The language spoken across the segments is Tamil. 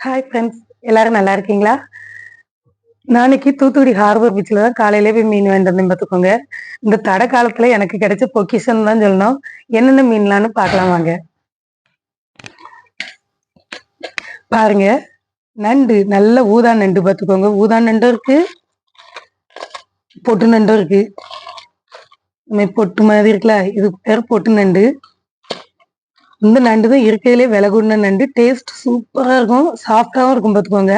ஹாய் ஃப்ரெண்ட்ஸ் எல்லாரும் நல்லா இருக்கீங்களா? நாளைக்கு தூத்துக்குடி ஹார்பர் பீச்சில் தான் காலையிலே போய் மீன் வாங்கிட்டு வந்தேன் பார்த்துக்கோங்க. இந்த தடை காலத்தில் எனக்கு கிடைச்ச பொக்கிஷன் தான் சொல்லணும். என்னென்ன மீன்லான்னு பார்க்கலாம் வாங்க. பாருங்க. நண்டு நல்ல ஊதா நண்டு பார்த்துக்கோங்க. ஊதா நண்டும் இருக்கு. பொட்டு நண்டும் இருக்கு. பொட்டு மாதிரி இருக்குல்ல இது பேர் பொட்டு நண்டு. இந்த நண்டு தான் இருக்கிறதுலே விலை நண்டு. டேஸ்ட் சூப்பராக இருக்கும். சாஃப்டாகவும் இருக்கும் பார்த்துக்கோங்க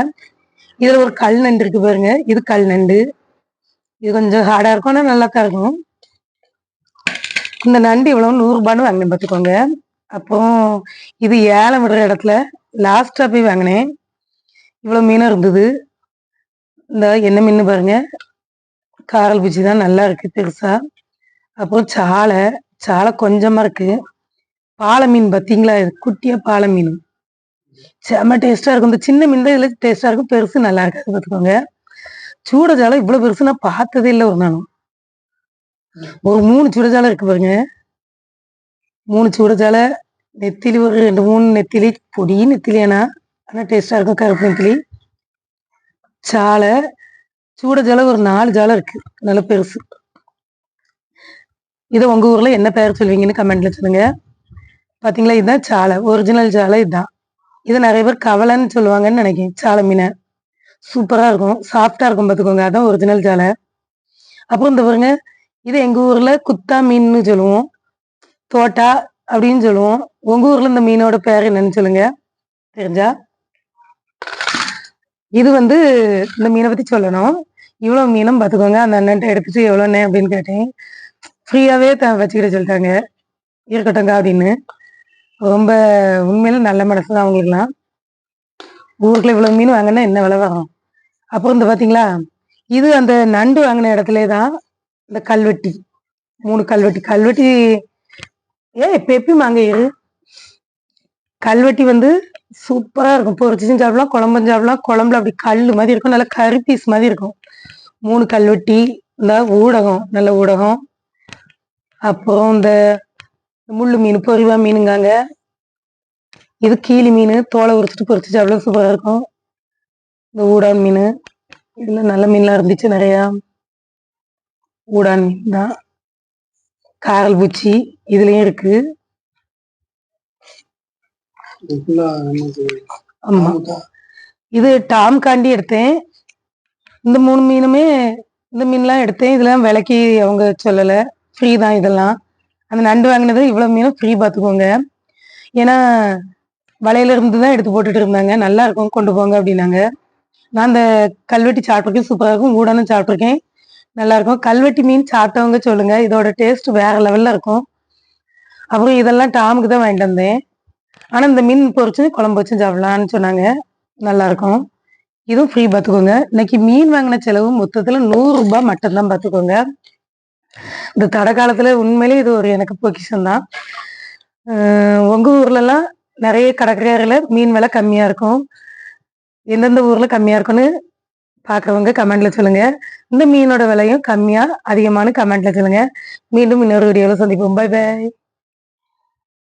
இதில் ஒரு கல் நண்டு இருக்கு பாருங்க. இது கல் நண்டு. இது கொஞ்சம் ஹார்டாக இருக்கும் ஆனால் நல்லா தான் இருக்கும். இந்த நண்டு இவ்வளோ நூறுரூபான்னு வாங்கினேன் பார்த்துக்கோங்க அப்புறம் இது ஏலம் விடுற இடத்துல லாஸ்ட்டாக போய் வாங்கினேன். இவ்வளோ மீனும் இருந்தது. இந்த என்ன மீன் பாருங்க. காரல் பூச்சி தான் நல்லா இருக்கு பெருசா. அப்புறம் சாலை சாலை கொஞ்சமாக இருக்குது பாலை மீன் பார்த்தீங்களா குட்டியாக குட்டியா பாலை மீன் செம்ம டேஸ்டா இருக்கும். இந்த சின்ன மீன் தான் இதுல டேஸ்டா இருக்கும். பெருசு நல்லா இருக்காது பார்த்துக்கோங்க சூடஜாலம் இவ்வளவு பெருசு நான் பார்த்ததே இல்லை ஒரு நாளும். ஒரு மூணு சூடஜாலம் இருக்கு பாருங்க. மூணு சூடஜால நெத்திலி ஒரு ரெண்டு மூணு நெத்திலி. பொடி நெத்திலி ஆனா. ஆனா டேஸ்டா இருக்கும். கருப்பு நெத்திலி. சாலை. சூடஜால ஒரு நாலு ஜாலம் இருக்கு. நல்ல பெருசு. இதை உங்க ஊர்ல என்ன பேர் சொல்வீங்கன்னு கமெண்ட்ல சொல்லுங்க. பார்த்தீங்களா இதுதான் சாலை. ஒரிஜினல் சாலை இதுதான். இதை நிறைய பேர் கவலைன்னு சொல்லுவாங்கன்னு நினைக்கிறேன். சாலை மீனை. சூப்பராக இருக்கும். சாஃப்டாக இருக்கும் பார்த்துக்கோங்க அதான் ஒரிஜினல் சாலை. அப்புறம் இந்த பாருங்க. இது எங்கள் ஊரில் குத்தா மீன்னு சொல்லுவோம். தோட்டா அப்படின்னு சொல்லுவோம். உங்கள் ஊரில் இந்த மீனோட பேர் என்னன்னு சொல்லுங்க. தெரிஞ்சா? இது வந்து இந்த மீனை பற்றி சொல்லணும். இவ்வளோ மீனும் பார்த்துக்கோங்க அந்த அண்ணன்ட்ட எடுத்துட்டு எவ்வளோண்ணே அப்படின்னு கேட்டேன். ஃப்ரீயாகவே த வச்சுக்கிட சொல்லிட்டாங்க. இருக்கட்டும்ங்க அப்படின்னு. ரொம்ப உண்மையில நல்ல மனசு தான் அவங்களுக்குலாம். ஊருக்குள்ள இவ்வளவு மீன் வாங்கினா என்ன விலை வரும்? அப்புறம் இந்த பாத்தீங்களா இது அந்த நண்டு வாங்கின இடத்துல தான் இந்த கல்வெட்டி. மூணு கல்வெட்டி. கல்வெட்டி ஏ இப்ப எப்பயும் வாங்க இரு. கல்வெட்டி வந்து சூப்பரா இருக்கும். பொரிச்சும் சாப்பிடலாம் குழம்பும் சாப்பிடலாம். குழம்புல அப்படி கல் மாதிரி இருக்கும். நல்ல கறி பீஸ் மாதிரி இருக்கும். மூணு கல்வெட்டி இந்த ஊடகம் நல்ல ஊடகம். அப்புறம் இந்த முள்ளு மீன் பொரிவா மீனுங்காங்க. இது கீழி மீன் தோலை உரிச்சிட்டு பொரிச்சு சாப்பிட சூப்பரா இருக்கும். இந்த ஊடான் மீன் இதுல நல்ல மீன்லாம் இருந்துச்சு நிறையா. ஊடான் மீன் தான். காரல் பூச்சி இதுலயும் இருக்கு. ஆமா. இது டாம் காண்டி எடுத்தேன். இந்த மூணு மீனுமே இந்த மீன்லாம் எடுத்தேன். இதெல்லாம் விலைக்கு அவங்க சொல்லல. ஃப்ரீ தான் இதெல்லாம். அந்த நண்டு வாங்கினது இவ்வளவு மீனும் ஃப்ரீ பார்த்துக்கோங்க ஏன்னா வலையில இருந்து தான் எடுத்து போட்டுட்டு இருந்தாங்க. நல்லா இருக்கும் கொண்டு போங்க அப்படின்னாங்க. நான் அந்த கல்வெட்டி சாப்பிட்ருக்கேன் சூப்பராக இருக்கும். ஊடனும் சாப்பிட்ருக்கேன் நல்லா இருக்கும். கல்வெட்டி மீன் சாப்பிட்டவங்க சொல்லுங்க. இதோட டேஸ்ட் வேற லெவல்ல இருக்கும். அப்புறம் இதெல்லாம் டாமுக்கு தான் வாங்கிட்டு வந்தேன். ஆனா இந்த மீன் பொறிச்சு குழம்பு வச்சு சாப்பிடலாம்னு சொன்னாங்க. நல்லா இருக்கும். இதுவும் ஃப்ரீ பார்த்துக்கோங்க இன்னைக்கு மீன் வாங்கின செலவு மொத்தத்துல நூறு ரூபாய் மட்டும்தான் பார்த்துக்கோங்க இந்த தடை காலத்துல உண்மையிலேயே இது ஒரு எனக்கு பொக்கிஷன் தான். உங்க ஊர்ல எல்லாம் நிறைய கடற்கரையில மீன் விலை கம்மியா இருக்கும். எந்தெந்த ஊர்ல கம்மியா இருக்கும்னு பாக்குறவங்க கமெண்ட்ல சொல்லுங்க. இந்த மீனோட விலையும் கம்மியா அதிகமானு கமெண்ட்ல சொல்லுங்க. மீண்டும் இன்னொரு வீடியோவில் சந்திப்போம். By by